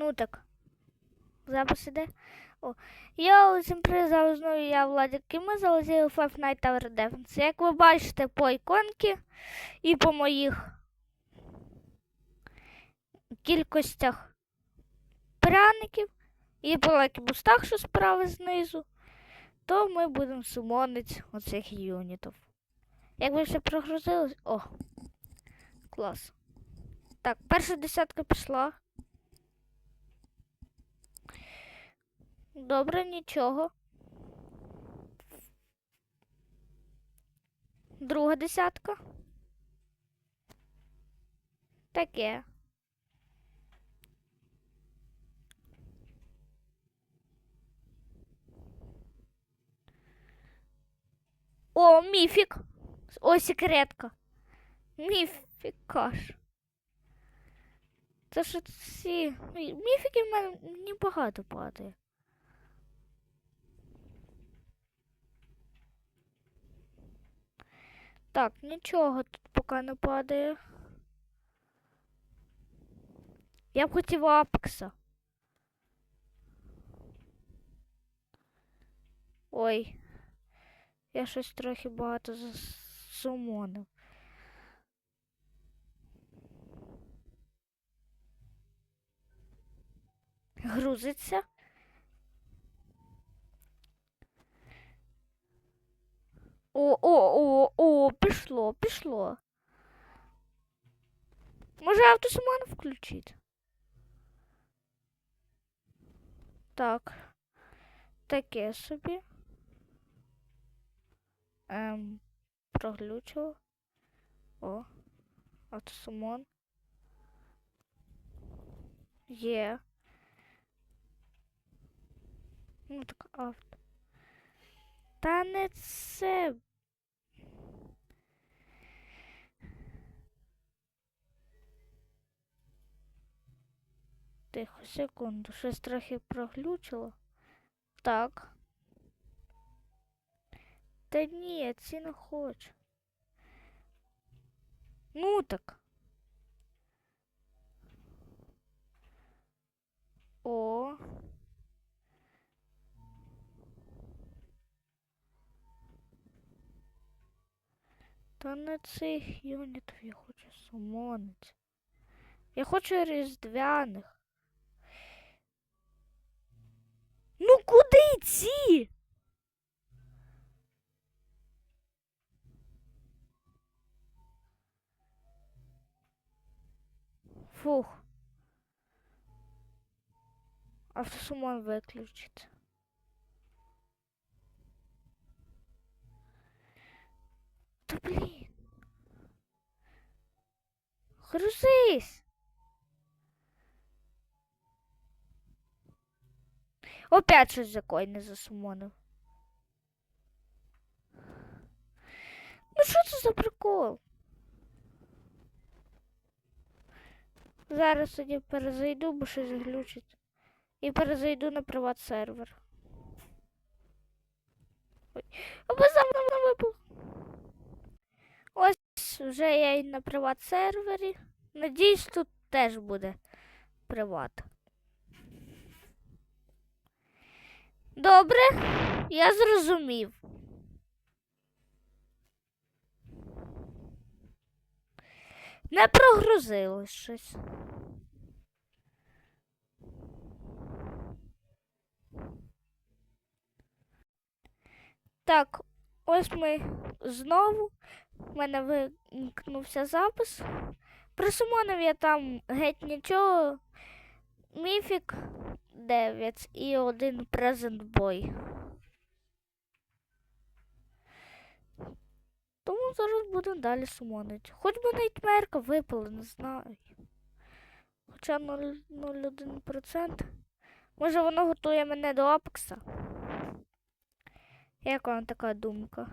Ну так. Запис іде. О. Я усім привіт, знову я Владик, і ми залетіли в Five Nights Tower Defense. Як ви бачите по іконці і по моїх кількостях пряників і по лайкбустах, що справа знизу, то ми будемо сумонити оцих юнітів. Як ви все прогрузились? О! Клас. Так, перша десятка пішла. Добре, нічого. Друга десятка. Таке. О, міфік. О, секретка. Міфікаш. Це ж ці. Міфіки в мене небагато падає. Так, нічого тут поки не падає. Я б хотів апекса. Ой. Я щось трохи багато засумонив. Грузиться. О, о, о, о, пішло, пішло. Може автосамон включити? Так. Таке собі. Ем, проглючило. О, автосамон. Є. Ну так авто. Та не це. Тихо, секунду, щось трохи проглючило. Так. Та ні, я ці не хочу. Ну так. О. Та не цих юнітів я хочу сумонити. Я хочу різдвяних. Ну куди ці? Фух. Автосумон виключить. Та блін. Грузись. Опять щось закой не засумонив. Ну що це за прикол? Зараз тоді перезайду, бо щось глючить. І перезайду на приват сервер. Ой. Або завтра випав. Ось вже я і на приват сервері. Надіюсь, тут теж буде приват. Добре, я зрозумів. Не прогрузилось щось. Так, ось ми знову. У мене вимкнувся запис. Присумонив я там геть нічого. Міфік 9 і один презент бой. Тому зараз будемо далі сумонити. Хоч би найтмерка випала, не знаю. Хоча 0,01%. Може воно готує мене до апекса. Як вам така думка?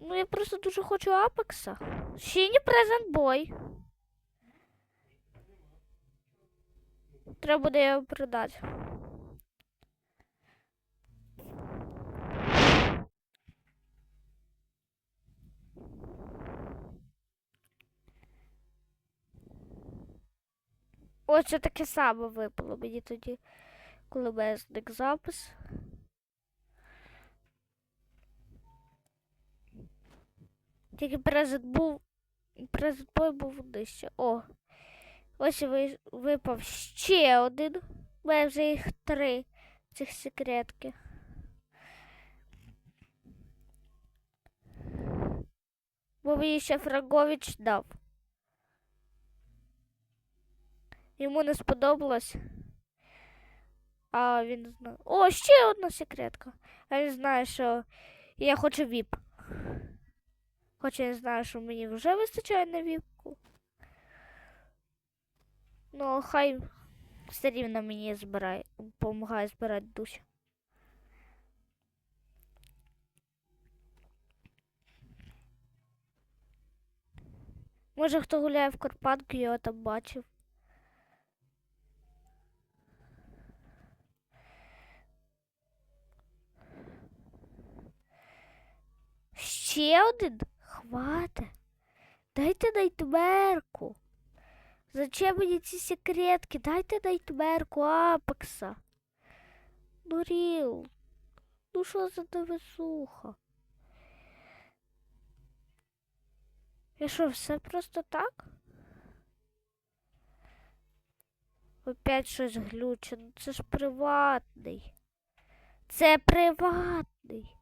Ну, я просто дуже хочу апекса. Ще не презент бой. Треба буде його продати. Ось це таке саме випало мені тоді, коли мене зник запис. Тільки презент був. Презент був нижче. О. Ось випав ще один. У мене вже їх три цих секретки. Бо мені ще Фрагович дав. Йому не сподобалось. А він знає. О, ще одна секретка. А він знає, що я хочу віп. Хоча я знаю, що мені вже вистачає на віпку. Ну, хай все рівно мені збирає, допомагає збирати душі. Може, хто гуляє в Карпатку, його там бачив. Ще один? Хвата. Дайте найтмерку. Зачем мені ці секретки? Дайте найтмерку Апекса. Ну, Ріл. Ну що за невесуха? Я що, все просто так? Опять щось глюче. Ну це ж приватний. Це приватний.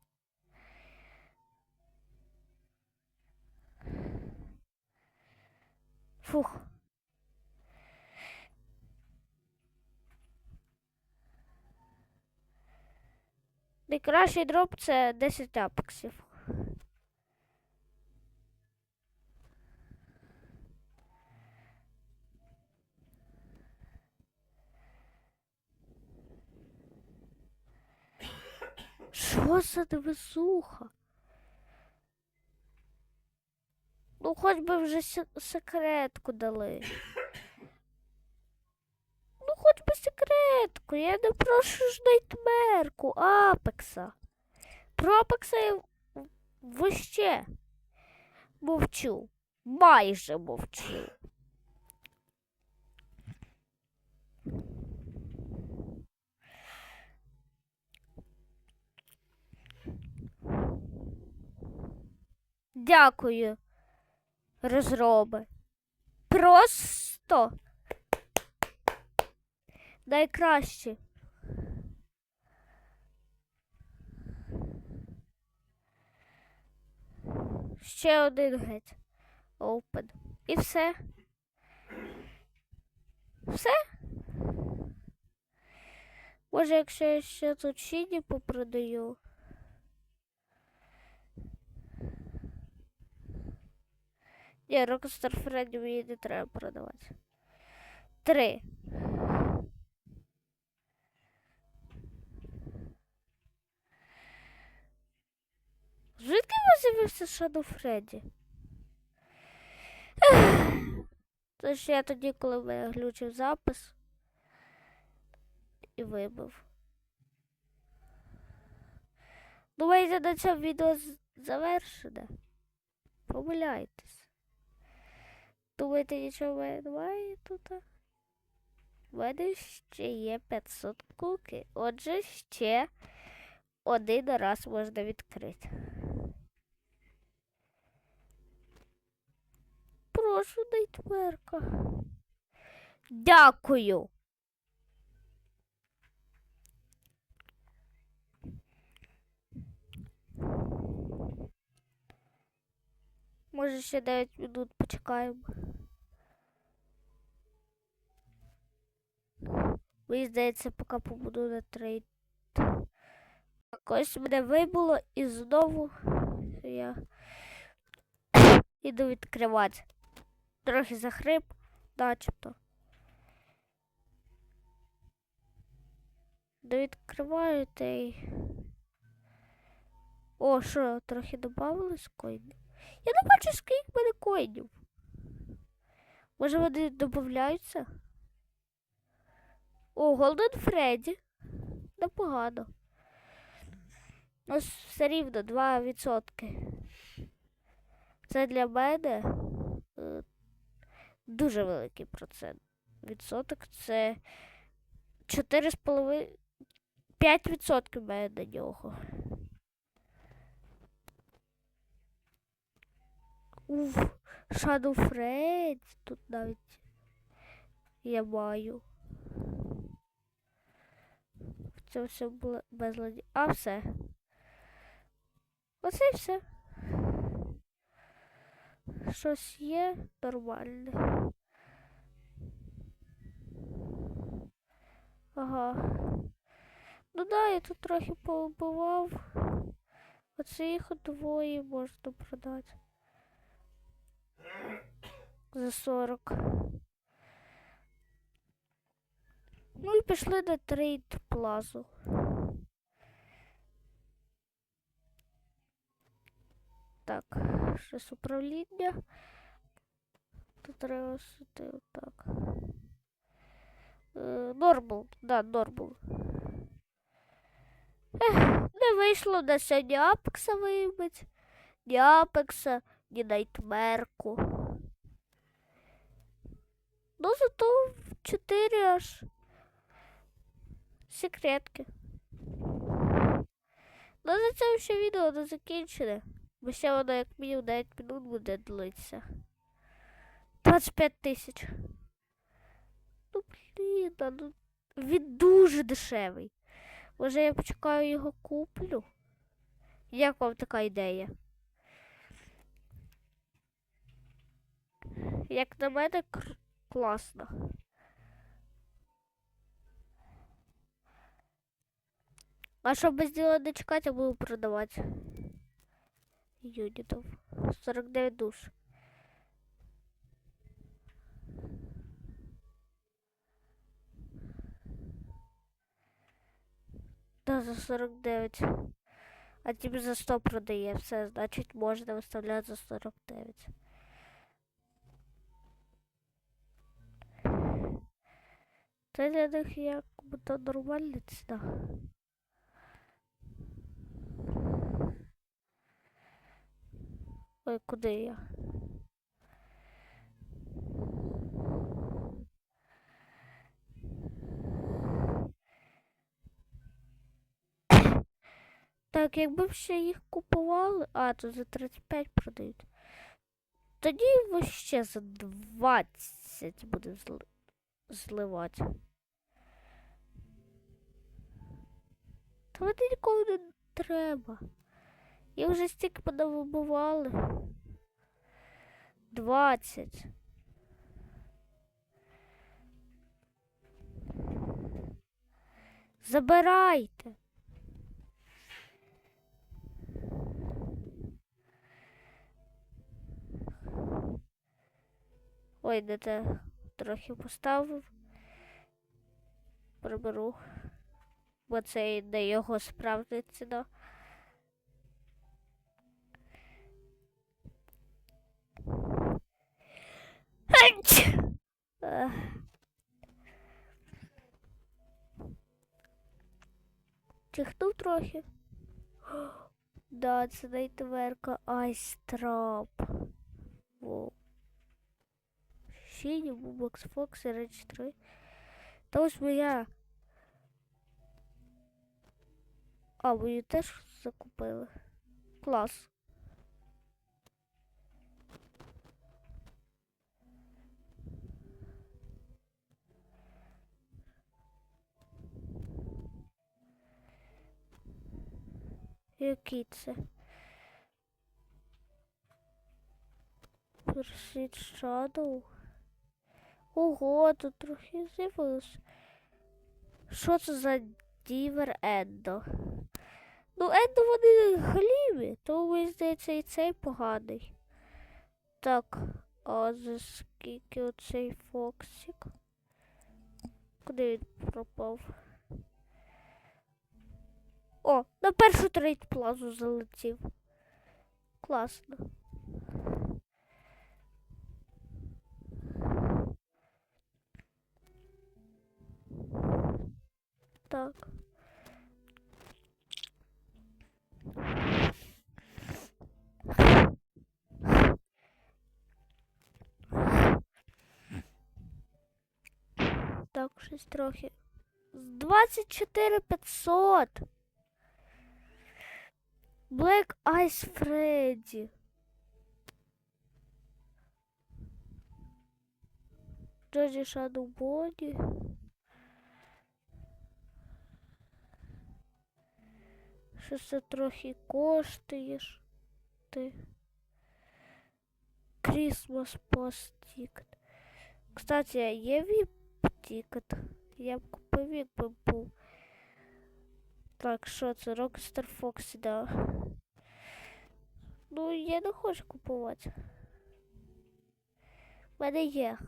Фух. Найкращий дроп це 10 апексів. Що за невезуха? Ну, хоч би вже се- секретку дали. Хоч би секретку. Я не прошу ж найтмерку, Апекса. Про Апекса я в- вообще мовчу. Майже мовчу. Дякую, розроби. Просто найкраще. Ще один геть. Open. І все. Все. Може, якщо я ще тут Шіні попродаю. Ні, Rockstar Freddy мені не треба продавати. Три. Звідки з'явився Shadow Фредді? Це ж я тоді, коли в мене глючив запис і вибив. Думаєте, на цьому відео завершене? Помиляйтесь. Думаєте, нічого немає тут? У мене ще є 500 куки. Отже, ще один раз можна відкрити. Прошу, найтверка. Дякую. Може, ще 9 минут почекаємо. Мені здається, поки побуду на трейд. Так, ось мене вибуло і знову я іду відкривати. Трохи захрип, начебто. Довідкриваю та й. О, що, трохи додавалось коїнів? Я не бачу, скільки мене коїнів. Може вони додаються? О, Голден Фредді. Непогано. Ну, все рівно 2%. Це для мене е, дуже великий процент. відсоток це 4,5 5% має на нього. Уф, Shadow Friends тут навіть я маю. Це все було безладі. А все. Оце і все. Щось є нормальне. Ага. Ну да, я тут трохи поубивав. Оце їх двоє можна продати. За 40. Ну і пішли на трейд плазу. Так, щось управління. Тут треба сюди отак. Е, Нормал, да, нормал. Не вийшло на сьогодні Апекса вибить. Ні Апекса, ні Найтмерку. Ну зато в 4 аж секретки. Ну на цьому ще відео не закінчене. Бо ще воно як мінімум 9 минут буде длитися. 25 тисяч. Ну блін, ну він дуже дешевий. Може я почекаю його куплю? Як вам така ідея? Як на мене кр- класно. А щоб без діла не чекати, я буду продавати. Юнітов. 49 душ. Да, за 49. А тобі за 100 продає. Все, значить можна виставляти за 49. Це для них як то нормальна ціна. Ой, куди я? Так, якби б ще їх купували, а, то за 35 продають. Тоді ще за 20 буде зли... зливати. Та вони нікому не треба. Їх вже стільки понавибивали. 20. Забирайте. Ой, де те трохи поставив. Приберу. Бо це не його справжня ціна. Чихнув трохи. Да, це найтверка айстрап. Воу. Ще Бубокс Фокс і Речі 3. Та ось моя. А, ви її теж закупили. Клас. Який це? Pursuit Shadow. Ого, тут трохи з'явилось. Що це за дівер Ендо? Ну, Ендо вони гліві, то мені здається і цей поганий. Так, а за скільки оцей Фоксик? Куди він пропав? О, на першу трейд плазу залетів. Класно. Так. Так, щось трохи. З 24 500. Black Eyes Freddy. Джоджі Shadow Body. Що це трохи коштуєш ти. Christmas Post Ticket. Кстати, а є VIP тікет? Я б купив, якби був. Так, що це? Rockstar Fox, да. Ну, я не хочу купувати. У мене є.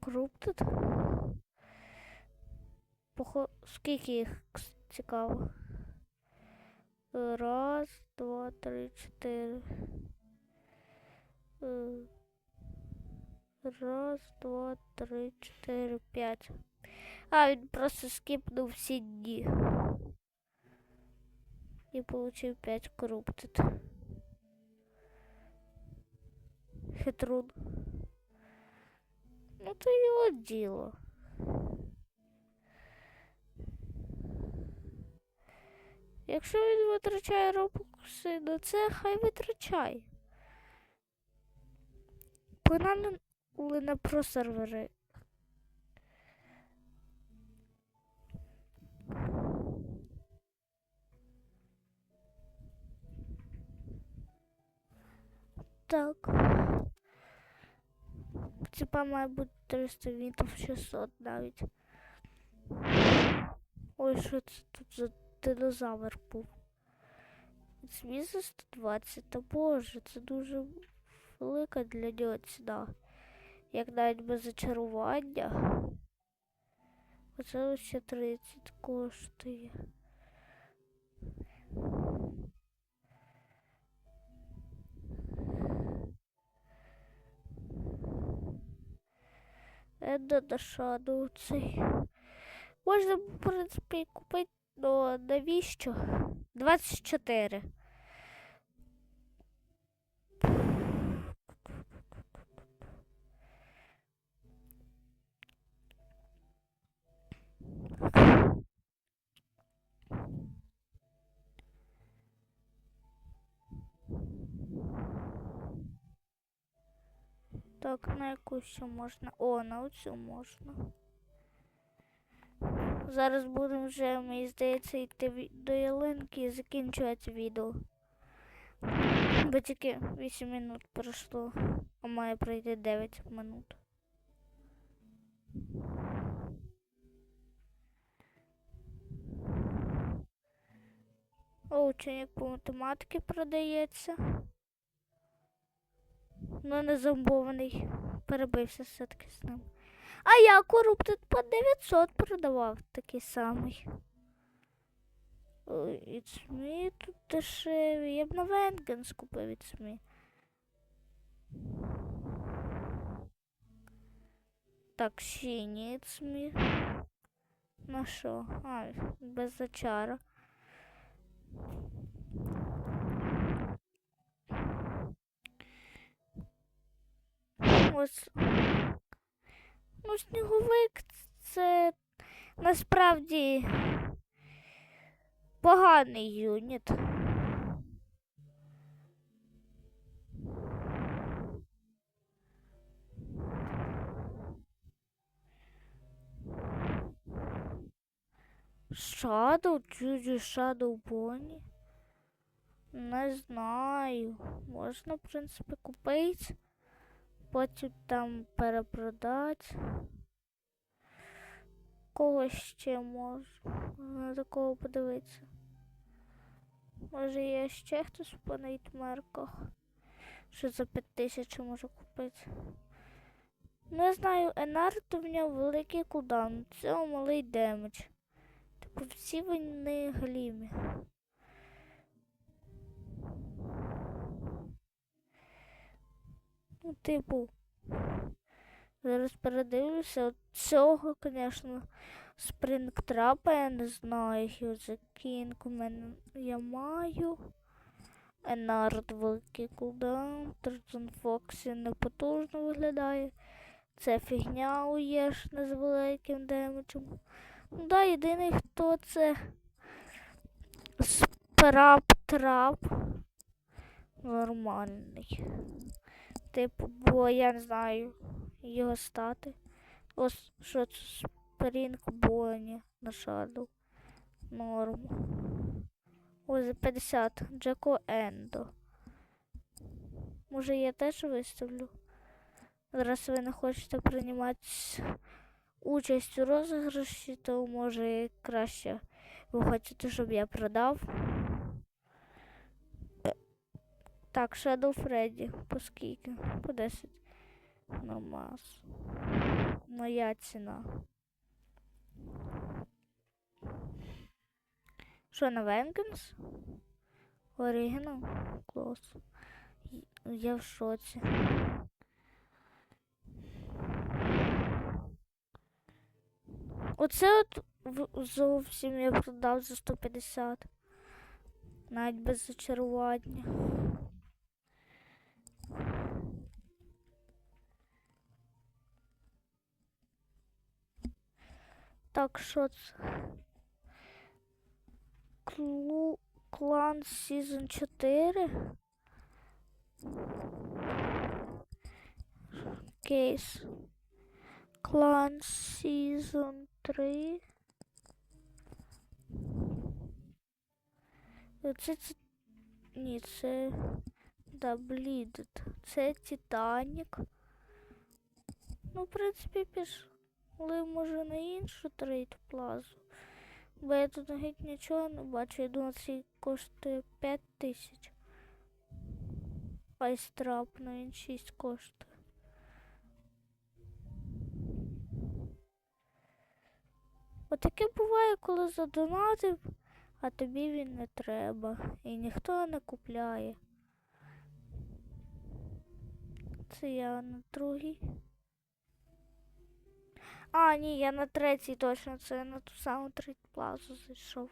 Круп тут. Похо... Скільки їх цікаво? Раз, два, три, чотири. Раз, два, три, чотири, п'ять. А, він просто скіпнув всі дні. І получив 5 коруптит. Хитрун. Ну то його діло. Якщо він витрачає робокси на це, хай витрачає. Погнали на про сервери. Так. Типа має бути 300 вітів 600 навіть. Ой, що це тут за динозавр був? Змі за 120, та боже, це дуже велика для нього ціна. Як навіть без зачарування. Оце ще 30 коштує. Енда на шаду цей. Можна, в принципі, купити, но навіщо? 24. Так, на яку ще можна? О, на оцю можна. Зараз будемо вже, мені здається, йти до ялинки і закінчувати відео. Бо тільки 8 минут пройшло, а має пройти 9 минут. О, ученик по математиці продається. Ну, не зомбований. Перебився все-таки з ним. А я коруб тут по 900 продавав такий самий. It's me тут дешеві. Я б на Венген скупив me. Так, It's me. На що? А, без зачара. Ось. Ну, сніговик це насправді поганий юніт. Shadow, Juju Shadow Bonnie? Не знаю. Можна, в принципі, купити. Потім там перепродати. Кого ще можу? На такого подивитися. Може є ще хтось по найтмерках, що за 5000 можу купити. Не знаю, Енарт у мене великий кулдаун, це малий демедж. Типу всі вони глімі. Ну, типу. Зараз передивлюся. Цього, звісно, спрингтрапа я не знаю. Кінг у мене я маю. Енард великий кулдаун, Тритон Фоксі непотужно виглядає. Це фігня у Єшна з великим демеджем. Ну да, єдиний хто це Справ трап. Нормальний. Типу, бо я не знаю його стати. Ось що це Спрінг Боні на шаду. Норм. Ось 50. Джеко Ендо. Може я теж виставлю? Зараз ви не хочете приймати участь у розіграші, то може краще ви хочете, щоб я продав. Так, Shadow Freddy. По скільки? По 10. Нормас. Моя ціна. Що на Венкенс? Оригінал? Клас. Я в шоці. Оце от зовсім я продав за 150. Навіть без зачарування. Так, що це? Клу... Клан Season 4. Кейс. Клан Season 3. Це, це... Ні, це... Да, Bleeded. Це Титанік. Ну, в принципі, Пішли, може, на іншу трейд плазу. Бо я тут геть нічого не бачу. Я думаю, цей коштує 5 тисяч. Айстрап на він 6 коштує. Отаке буває, коли задонатив, а тобі він не треба. І ніхто не купляє. Це я на другий. А, ні, я на третій точно, це я на ту саму третю плазу зайшов.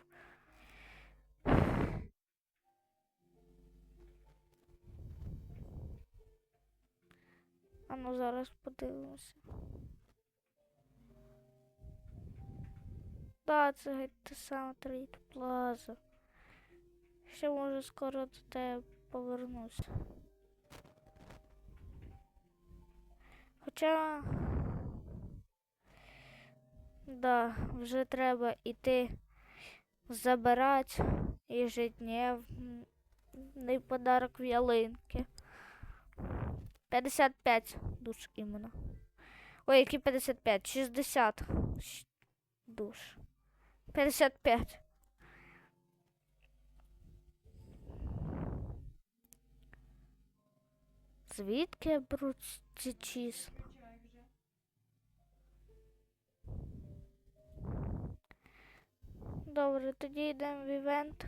А ну зараз подивимося. Да, це геть та сама третя плаза. Ще може скоро до тебе повернуся. Хоча. Да, вже треба іти забирати ежедневний подарок в ялинки. 55 душ іменно. Ой, які 55? 60 щ- душ. 55. Звідки я беру ці числа? Добре, тоді йдемо в івент.